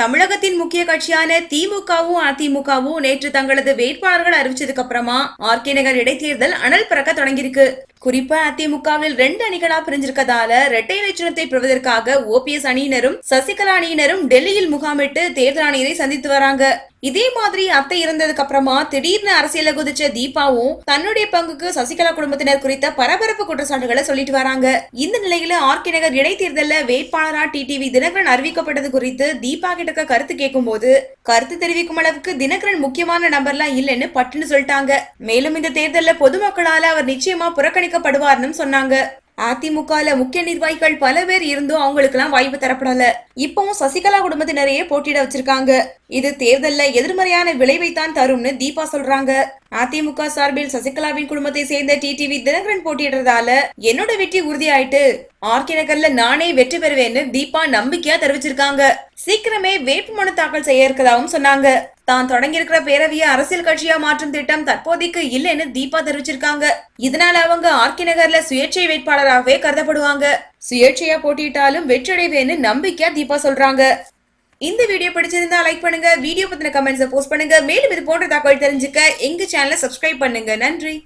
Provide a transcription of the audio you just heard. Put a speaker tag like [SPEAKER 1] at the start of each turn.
[SPEAKER 1] தமிழகத்தின் முக்கிய கட்சியான திமுகவும் அதிமுகவும் நேற்று தங்களது வேட்பாளர்கள் அறிவிச்சதுக்கு அப்புறமா ஆர்கே நகர் இடைத்தேர்தல் அனல் பறக்க தொடங்கியிருக்கு. குறிப்பா அதிமுகவில் ரெண்டு அணிகளா பிரிஞ்சிருக்கதால இரட்டை இலை பெறுவதற்காக ஓபிஎஸ் அணியினரும் சசிகலா அணியினரும் டெல்லியில் முகாமிட்டு தேர்தல் ஆணையரை சந்தித்து வராங்க. இதே மாதிரி அத்தை இறந்ததுக்கு அப்புறமா திடீர்னு அரசியல குதிச்ச தீபாவும் தன்னுடைய பங்குக்கு சசிகலா குடும்பத்தினர் குறித்த பரபரப்பு குற்றச்சாட்டுகளை சொல்லிட்டு வராங்க. இந்த நிலையில ஆர்கே நகர் இடைத்தேர்தலில் வேட்பாளரா டிடிவி தினகரன் அறிவிக்கப்பட்டது குறித்து தீபா கிட்ட கருத்து கேட்கும்போது கருத்து தெரிவிக்கும் அளவுக்கு தினகரன் முக்கியமான நம்பர்லாம் இல்லைன்னு பட்டுன்னு சொல்லிட்டாங்க. மேலும் இந்த தேர்தல்ல பொதுமக்களால அவர் நிச்சயமா புறக்கணிக்கப்படுவார்னு சொன்னாங்க. அதிமுகல முக்கிய நிர்வாகிகள் பல பேர் இருந்தும் அவங்களுக்கெல்லாம் வாய்ப்பு தரப்படல. இப்பவும் சசிகலா குடும்பத்தினரையே போட்டியிட வச்சிருக்காங்க. இது தேர்தல்ல எதிர்மறையான விளைவைத்தான் தரும்னு தீபா சொல்றாங்க. அதிமுக சார்பில் சசிகலாவின் குடும்பத்தை சேர்ந்த டிடிவி தினகரன் போட்டியிடுறதால என்னோட வெற்றி உறுதியாயிட்டு. ஆர்கே நகர்ல நானே வெற்றி பெறுவேன்னு தீபா நம்பிக்கையா தெரிவிச்சிருக்காங்க. சீக்கிரமே வேட்புமனு தாக்கல் செய்ய இருக்கதாகவும் சொன்னாங்க. தான் தொடங்கியிருக்கிற பேரவையை அரசியல் கட்சியா மாற்றும் திட்டம் தற்போதைக்கு இல்லைன்னு தீபா தெரிவிச்சிருக்காங்க. இதனால அவங்க ஆர்கே நகர்ல சுயேட்சை வேட்பாளராகவே கருதப்படுவாங்க. சுயேட்சையா போட்டியிட்டாலும் வெற்றியடைவேன்னு நம்பிக்கையா தீபா சொல்றாங்க. இந்த வீடியோ பிடிச்சிருந்தா லைக் பண்ணுங்க வீடியோ பத்தின கமெண்ட்ஸை போஸ்ட் பண்ணுங்க. மேலும் இது போன்ற தகவல் தெரிஞ்சுக்க எங்க சேனலை சப்ஸ்கிரைப் பண்ணுங்க. நன்றி.